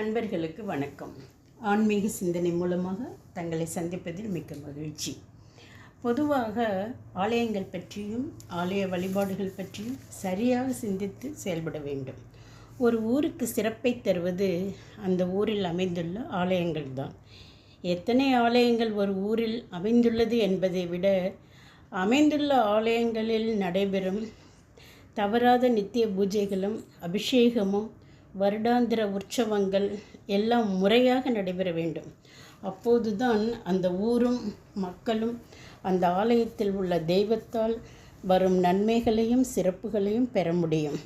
அன்பர்களுக்கு வணக்கம். ஆன்மீக சிந்தனை மூலமாக தங்களை சந்திப்பதில் மிக்க மகிழ்ச்சி. பொதுவாக ஆலயங்கள் பற்றியும் ஆலய வழிபாடுகள் பற்றியும் சரியாக சிந்தித்து செயல்பட வேண்டும். ஒரு ஊருக்கு சிறப்பை தருவது அந்த ஊரில் அமைந்துள்ள ஆலயங்கள் தான். எத்தனை ஆலயங்கள் ஒரு ஊரில் அமைந்துள்ளது என்பதை விட அமைந்துள்ள ஆலயங்களில் நடைபெறும் தவறாத நித்திய பூஜைகளும் அபிஷேகமும் வருடாந்திர உற்சவங்கள் எல்லாம் முறையாக நடைபெற வேண்டும். அப்போதுதான் அந்த ஊரும் மக்களும் அந்த ஆலயத்தில் உள்ள தெய்வத்தால் வரும் நன்மைகளையும் சிறப்புகளையும் பெற முடியும்.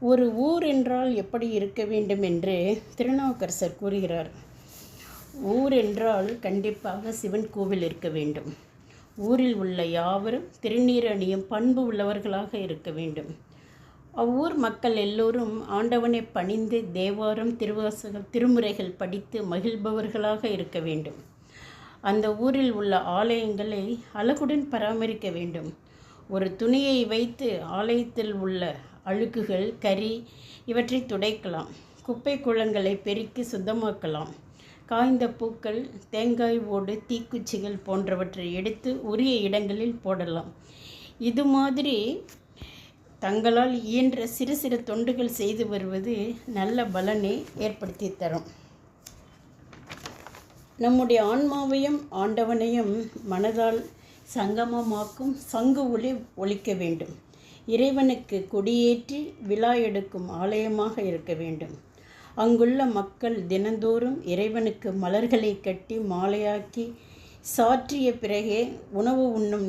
ஒரு ஊர் என்றால் எப்படி இருக்க வேண்டும் என்று திருநாவுக்கரசர் கூறுகிறார். ஊர் என்றால் கண்டிப்பாக சிவன் கோவில் இருக்க வேண்டும். ஊரில் உள்ள யாவரும் திருநீர் அணியும் பண்பு உள்ளவர்களாக இருக்க வேண்டும். அவ்வூர் மக்கள் எல்லோரும் ஆண்டவனை பணிந்து தேவாரம் திருவாசகம் திருமுறைகள் படித்து மகிழ்பவர்களாக இருக்க வேண்டும். அந்த ஊரில் உள்ள ஆலயங்களை அழகுடன் பராமரிக்க வேண்டும். ஒரு துணியை வைத்து ஆலயத்தில் உள்ள அழுக்குகள் கறி இவற்றை துடைக்கலாம். குப்பை குளங்களை பெருக்கி சுத்தமாக்கலாம். காய்ந்த பூக்கள் தேங்காய் ஓடு தீக்குச்சிகள் போன்றவற்றை எடுத்து உரிய இடங்களில் போடலாம். இது மாதிரி தங்களால் இயன்ற சிறு சிறு தொண்டுகள் செய்து வருவது நல்ல பலனை ஏற்படுத்தி தரும். நம்முடைய ஆன்மாவையும் ஆண்டவனையும் மனதால் சங்கமமாக்கும் சங்கு ஒளி ஒழிக்க வேண்டும். இறைவனுக்கு கொடியேற்றி விழா எடுக்கும் ஆலயமாக இருக்க வேண்டும். அங்குள்ள மக்கள் தினந்தோறும் இறைவனுக்கு மலர்களை கட்டி மாலையாக்கி சாற்றிய பிறகே உணவு உண்ணும்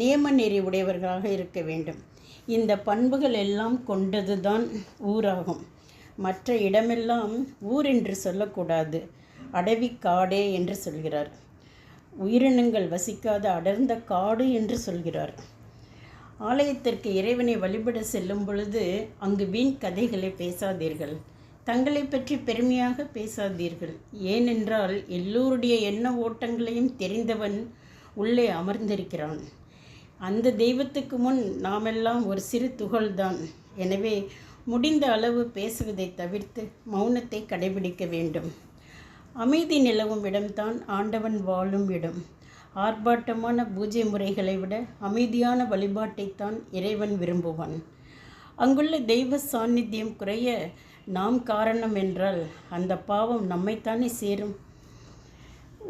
நியம நெறி உடையவர்களாக இருக்க வேண்டும். இந்த பண்புகள் எல்லாம் கொண்டதுதான் ஊராகும். மற்ற இடமெல்லாம் ஊர் என்று சொல்லக்கூடாது. அடவி காடே என்று சொல்கிறார். உயிரினங்கள் வசிக்காத அடர்ந்த காடு என்று சொல்கிறார். ஆலயத்திற்கு இறைவனை வழிபட செல்லும் பொழுது அங்கு வீண் கதைகளை பேசாதீர்கள். தங்களை பற்றி பெருமையாக பேசாதீர்கள். ஏனென்றால் எல்லோருடைய எண்ண ஓட்டங்களையும் தெரிந்தவன் உள்ளே அமர்ந்திருக்கிறான். அந்த தெய்வத்துக்கு முன் நாமெல்லாம் ஒரு சிறு துகள்தான். எனவே முடிந்த அளவு பேசுவதை தவிர்த்து மௌனத்தை கடைபிடிக்க வேண்டும். அமைதி நிலவும் இடம்தான் ஆண்டவன் வாழும் இடம். ஆர்ப்பாட்டமான பூஜை முறைகளை விட அமைதியான வழிபாட்டைத்தான் இறைவன் விரும்புவான். அங்குள்ள தெய்வ சாநித்தியம் குறைய நாம் காரணம் என்றால் அந்த பாவம் நம்மைத்தானே சேரும்.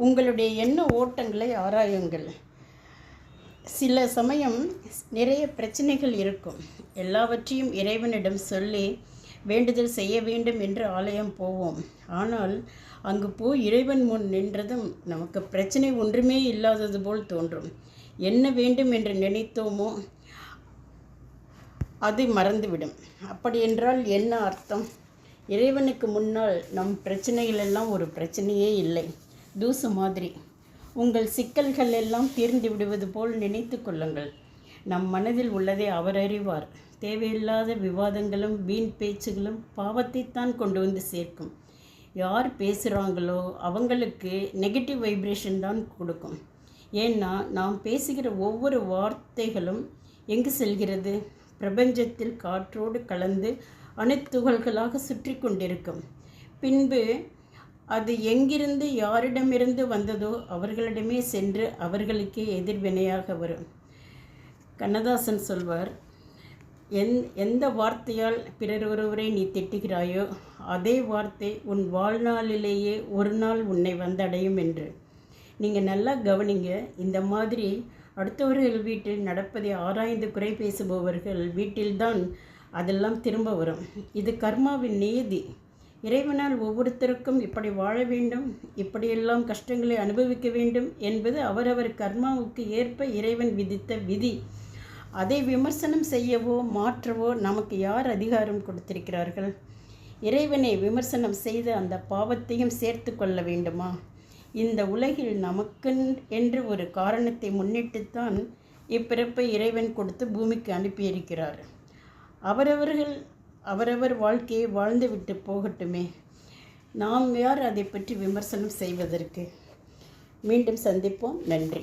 உங்களுடைய எண்ண ஓட்டங்களை ஆராயுங்கள். சில சமயம் நிறைய பிரச்சனைகள் இருக்கும். எல்லாவற்றையும் இறைவனிடம் சொல்லி வேண்டுதல் செய்ய வேண்டும் என்று ஆலயம் போவோம். ஆனால் அங்கு போய் இறைவன் முன் நின்றதும் நமக்கு பிரச்சனை ஒன்றுமே இல்லாதது போல் தோன்றும். என்ன வேண்டும் என்று நினைத்தோமோ அது மறந்துவிடும். அப்படி என்றால் என்ன அர்த்தம்? இறைவனுக்கு முன்னால் நம் பிரச்சனைகளெல்லாம் ஒரு பிரச்சனையே இல்லை. தூசு மாதிரி. உங்கள் சிக்கல்கள் எல்லாம் தீர்ந்து விடுவது போல் நினைத்து கொள்ளுங்கள். நம் மனதில் உள்ளதை அவர் அறிவார். தேவையில்லாத விவாதங்களும் வீண் பேச்சுகளும் பாவத்தைத்தான் கொண்டு வந்து சேர்க்கும். யார் பேசுகிறாங்களோ அவங்களுக்கு நெகட்டிவ் வைப்ரேஷன் தான் கொடுக்கும். ஏன்னா நாம் பேசுகிற ஒவ்வொரு வார்த்தைகளும் எங்கு செல்கிறது? பிரபஞ்சத்தில் காற்றோடு கலந்து அணுத்துகள்களாக சுற்றி கொண்டிருக்கும். பின்பு அது எங்கிருந்து யாரிடமிருந்து வந்ததோ அவர்களிடமே சென்று அவர்களுக்கே எதிர்வினையாக வரும். கண்ணதாசன் சொல்வார் எந் எந்த வார்த்தையால் பிறர் ஒருவரை நீ திட்டுகிறாயோ அதே வார்த்தை உன் வாழ்நாளிலேயே ஒரு நாள் உன்னை வந்தடையும் என்று. நீங்கள் நல்லா கவனிங்க இந்த மாதிரி அடுத்தவர்கள் வீட்டில் நடப்பதை ஆராய்ந்து குறை பேசுபவர்கள் வீட்டில்தான் அதெல்லாம் திரும்ப வரும். இது கர்மாவின் நியதி இறைவனால் ஒவ்வொருத்தருக்கும் இப்படி வாழ வேண்டும் இப்படியெல்லாம் கஷ்டங்களை அனுபவிக்க வேண்டும் என்பது அவரவர் கர்மாவுக்கு ஏற்ப இறைவன் விதித்த விதி. அதை விமர்சனம் செய்யவோ மாற்றவோ நமக்கு யார் அதிகாரம் கொடுத்திருக்கிறார்கள்? இறைவனை விமர்சனம் செய்து அந்த பாவத்தையும் சேர்த்து கொள்ள வேண்டுமா? இந்த உலகில் நமக்கு என்று ஒரு காரணத்தை முன்னிட்டுத்தான் இப்பிறப்பை இறைவன் கொடுத்து பூமிக்கு அனுப்பியிருக்கிறார். அவரவர்கள் அவரவர் வாழ்க்கையை வாழ்ந்துவிட்டு போகட்டுமே. நாம் யார் அதை பற்றி விமர்சனம் செய்வதற்கு? மீண்டும் சந்திப்போம். நன்றி.